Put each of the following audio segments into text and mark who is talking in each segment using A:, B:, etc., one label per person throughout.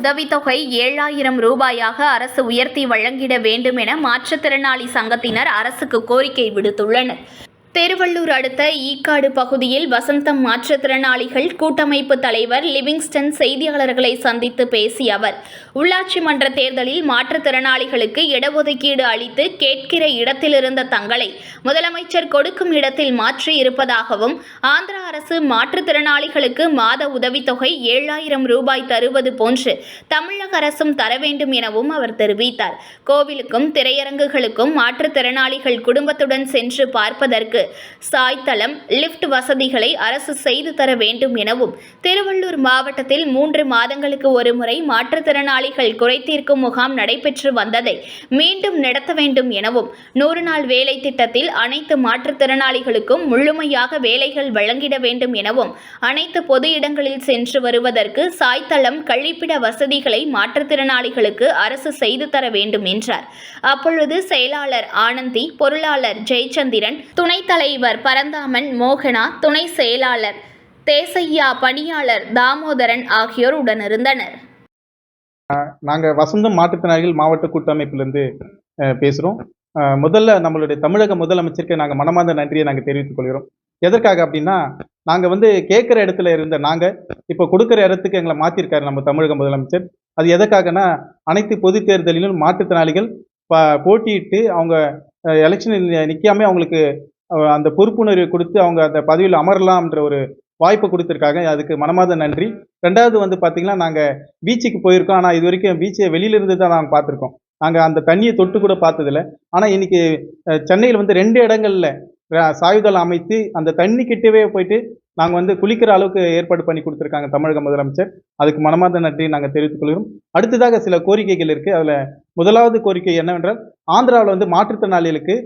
A: உதவித்தொகை ஏழாயிரம் ரூபாயாக அரசு உயர்த்தி வழங்கிட வேண்டும் என மாற்றுத்திறனாளி சங்கத்தினர் அரசுக்கு கோரிக்கை விடுத்துள்ளனர். திருவள்ளூர் அடுத்த ஈக்காடு பகுதியில் வசந்தம் மாற்றுத்திறனாளிகள் கூட்டமைப்பு தலைவர் லிவிங்ஸ்டன் செய்தியாளர்களை சந்தித்து பேசிய அவர் உள்ளாட்சி மன்ற தேர்தலில் மாற்றுத்திறனாளிகளுக்கு இடஒதுக்கீடு அளித்து கேட்கிற இடத்திலிருந்த தங்களை முதலமைச்சர் கொடுக்கும் இடத்தில் மாற்றி இருப்பதாகவும் ஆந்திர அரசு மாற்றுத்திறனாளிகளுக்கு மாத உதவித்தொகை ஏழாயிரம் ரூபாய் தருவது போன்று தமிழக அரசும் தர வேண்டும் எனவும் அவர் தெரிவித்தார். கோவிலுக்கும் திரையரங்குகளுக்கும் மாற்றுத்திறனாளிகள் குடும்பத்துடன் சென்று பார்ப்பதற்கு சாய்தளம் லிப்ட் வசதிகளை அரசு செய்து தர வேண்டும் எனவும் திருவள்ளூர் மாவட்டத்தில் மூன்று மாதங்களுக்கு ஒருமுறை மாற்றுத்திறனாளிகள் குறைத்தீர்க்கும் முகாம் நடைபெற்று வந்ததை மீண்டும் நடத்த வேண்டும் எனவும் நூறு நாள் வேலை திட்டத்தில் அனைத்து மாற்றுத்திறனாளிகளுக்கும் முழுமையாக வேலைகள் வழங்கிட வேண்டும் எனவும் அனைத்து பொது இடங்களில் சென்று வருவதற்கு சாய்த்தளம் கழிப்பிட வசதிகளை மாற்றுத்திறனாளிகளுக்கு அரசு செய்து தர வேண்டும் என்றார். அப்பொழுது செயலாளர் ஆனந்தி பொருளாளர் ஜெயச்சந்திரன் துணைத் தலைவர் பரந்தாமன் மோகனா துணை செயலாளர் தேசையா பணியாளர் தாமோதரன் ஆகியோர் உடனிருந்தனர்.
B: நாங்கள் வசந்தம் மாற்றுத்திறனாளிகள் மாவட்ட கூட்டமைப்பிலிருந்து பேசுகிறோம் முதல்ல நம்மளுடைய தமிழக முதலமைச்சருக்கு நாங்கள் மனமார்ந்த நன்றியை நாங்கள் தெரிவித்துக் கொள்கிறோம். எதற்காக அப்படின்னா நாங்கள் வந்து கேட்குற இடத்துல இருந்த நாங்கள் இப்போ கொடுக்குற இடத்துக்கு எங்களை மாற்றிருக்காரு நம்ம தமிழக முதலமைச்சர். அது எதற்காகனா அனைத்து பொது தேர்தலிலும் மாற்றுத்திறனாளிகள் ப போட்டியிட்டு அவங்க எலெக்ஷனில் நிற்காம அவங்களுக்கு அந்த பொறுப்புணர்வை கொடுத்து அவங்க அந்த பதவியில் அமரலாம்ன்ற ஒரு வாய்ப்பு கொடுத்துருக்காங்க. அதுக்கு மனமாத நன்றி. ரெண்டாவது வந்து பார்த்திங்கன்னா நாங்கள் பீச்சுக்கு போயிருக்கோம். ஆனால் இது வரைக்கும் பீச்சை வெளியிலிருந்து தான் நாங்கள் பார்த்துருக்கோம் நாங்கள் அந்த தண்ணியை தொட்டு கூட பார்த்ததில்ல. ஆனால் இன்றைக்கி சென்னையில் வந்து ரெண்டு இடங்கள்ல அஹ், அமைத்து அந்த தண்ணி கிட்டவே போயிட்டு நாங்கள் வந்து குளிக்கிற அளவுக்கு ஏற்பாடு பண்ணி கொடுத்துருக்காங்க தமிழக முதலமைச்சர். அதுக்கு மனமார்ந்த நன்றி நாங்கள் தெரிவித்துக் கொள்கிறோம். அடுத்ததாக சில கோரிக்கைகள் இருக்குது அதில் முதலாவது கோரிக்கை என்னவென்றால் ஆந்திராவில் வந்து மாற்றுத்திறனாளிகளுக்கு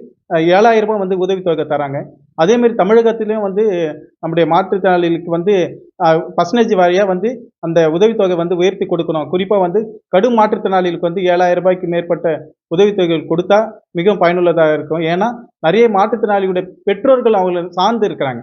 B: ஏழாயிரம் ரூபாய் வந்து உதவித்தொகை தராங்க. அதேமாரி தமிழகத்திலையும் வந்து நம்முடைய மாற்றுத்திறனாளிகளுக்கு வந்து பர்சனேஜ் வாரியாக வந்து அந்த உதவித்தொகை வந்து உயர்த்தி கொடுக்கணும். குறிப்பாக வந்து கடும் மாற்றுத்திறனாளிகளுக்கு வந்து ஏழாயிரம் ரூபாய்க்கு மேற்பட்ட உதவித்தொகைகள் கொடுத்தா மிகவும் பயனுள்ளதாக இருக்கும். ஏன்னா நிறைய மாற்றுத்திறனாளிகளுடைய பெற்றோர்கள் அவங்கள சார்ந்து இருக்கிறாங்க.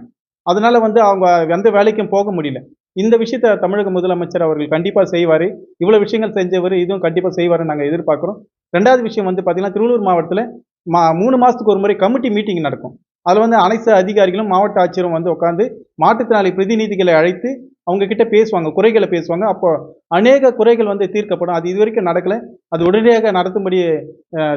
B: அதனால் வந்து அவங்க எந்த வேலைக்கும் போக முடியல. இந்த விஷயத்த தமிழக முதலமைச்சர் அவர்கள் கண்டிப்பாக செய்வார். இவ்வளோ விஷயங்கள் செஞ்சவர் இதுவும் கண்டிப்பாக செய்வார்னு நாங்கள் எதிர்பார்க்குறோம். ரெண்டாவது விஷயம் வந்து பார்த்திங்கன்னா திருவள்ளூர் மாவட்டத்தில் மா மூணு மாதத்துக்கு ஒரு முறை கமிட்டி மீட்டிங் நடக்கும். அதில் வந்து அனைத்து அதிகாரிகளும் மாவட்ட ஆட்சியரும் வந்து உட்காந்து மாற்றுத்திறனாளி பிரதிநிதிகளை அழைத்து அவங்க கிட்ட பேசுவாங்க குறைகளை பேசுவாங்க. அப்போ அநேக குறைகள் வந்து தீர்க்கப்படும். அது இதுவரைக்கும் நடக்கலை. அது உடனடியாக நடத்தும்படி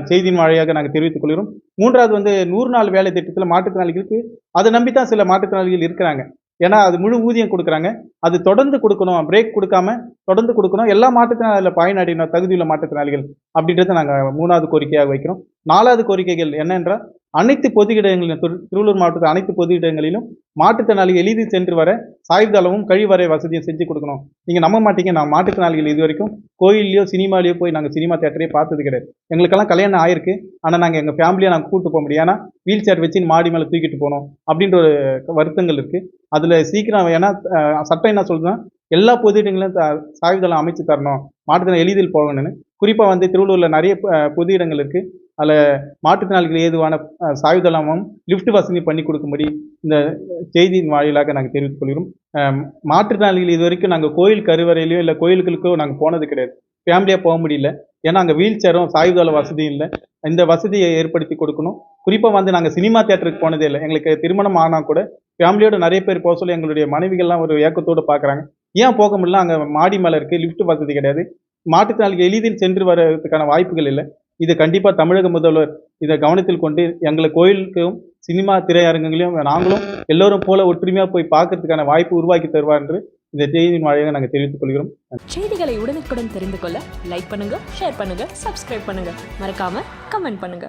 B: செய்தியின் வழியாக நாங்கள் தெரிவித்துக் கொள்கிறோம். மூன்றாவது வந்து நூறு நாள் வேலை திட்டத்தில் மாற்றுத்திறனாளிகளுக்கு அதை நம்பி தான் சில மாற்றுத்திறனாளிகள் இருக்கிறாங்க. ஏன்னா அது முழு ஊதியம் கொடுக்குறாங்க. அது தொடர்ந்து கொடுக்கணும் பிரேக் கொடுக்காம தொடர்ந்து கொடுக்கணும். எல்லா மாற்றுத்திறனாளியில் பயனடையணும் தகுதியுள்ள மாற்றுத்திறனாளிகள் அப்படின்றத நாங்கள் மூணாவது கோரிக்கையாக வைக்கிறோம். நாலாவது கோரிக்கைகள் என்னென்றால் அனைத்து பொது இடங்களிலும் திரு- திருவள்ளூர் மாவட்டத்தில் அனைத்து பொது இடங்களிலும் மாற்றுத்திறனாளிகள் எளிதில் சென்று வர சாய்தளமும் கழிவறை வசதியும் செஞ்சு கொடுக்கணும். நீங்கள் நம்ப மாட்டீங்க. நான் மாற்றுத்திறனாளிகள் இது வரைக்கும் கோயில்லையோ சினிமாலேயோ போய் நாங்கள் சினிமா தேட்டரே பார்த்தது கிடையாது. எங்களுக்கெல்லாம் கல்யாணம் ஆயிருக்கு. ஆனால் நாங்கள் எங்கள் ஃபேமிலியை நாங்கள் கூப்பிட்டு போக முடியும் ஏன்னா வீல் சேர் வச்சு மாடி மேலே தூக்கிட்டு போகணும் அப்படின்ற ஒரு வருத்தங்கள் இருக்குது அதில் சீக்கிரம் ஏன்னா சட்டம் என்ன சொல்லுதுன்னா எல்லா பொது இடங்களிலும் த- சாய்தளம் அமைச்சு தரணும். மாற்றுத்திறன் எளிதில் போகணும்னு. குறிப்பாக வந்து திருவள்ளூரில் நிறைய பொது இடங்கள் இருக்குது அதில் மாற்றுத்திறனாளிகள் ஏதுவான அஹ், லிஃப்ட் வசதி பண்ணி கொடுக்கும்படி இந்த செய்தியின் வாயிலாக நாங்கள் தெரிவித்துக் கொள்கிறோம். மாற்றுத்திறனாளிகள் இது வரைக்கும் நாங்கள் கோயில் கருவறையிலையோ இல்லை கோயில்களுக்கோ நாங்கள் போனது கிடையாது. ஃபேமிலியாக போக முடியல. ஏன்னா அங்கே வீல் சேரும் சாயுதள வசதியும் இல்லை. இந்த வசதியை ஏற்படுத்தி கொடுக்கணும். குறிப்பாக வந்து நாங்கள் சினிமா தேட்டருக்கு போனதே இல்லை. எங்களுக்கு திருமணம் ஆனால் கூட ஃபேமிலியோட நிறைய பேர் போக சொல்லி எங்களுடைய மனைவிகள்லாம் ஒரு ஏக்கத்தோடு பார்க்குறாங்க ஏன் போக முடியல? அங்கே மாடி மேலே இருக்குது லிஃப்ட் வசதி கிடையாது. மாற்றுத்திறனாளிகள் எளிதில் சென்று வர்றதுக்கான வாய்ப்புகள் இல்லை. இது கண்டிப்பாக தமிழக முதல்வர் இதை கவனத்தில் கொண்டு எங்களை கோயிலுக்கும் சினிமா திரையரங்குகளையும் நாங்களும் எல்லோரும் போல ஒற்றுமையாக போய் பார்க்கறதுக்கான வாய்ப்பு உருவாக்கி தருவார் என்று இந்த செய்தியின் வாயிலாக நாங்கள் தெரிவித்துக் கொள்கிறோம்.
C: செய்திகளை உடனுக்குடன் தெரிந்து கொள்ள லைக் பண்ணுங்க ஷேர் பண்ணுங்க சப்ஸ்கிரைப் பண்ணுங்க. மறக்காம கமெண்ட் பண்ணுங்க.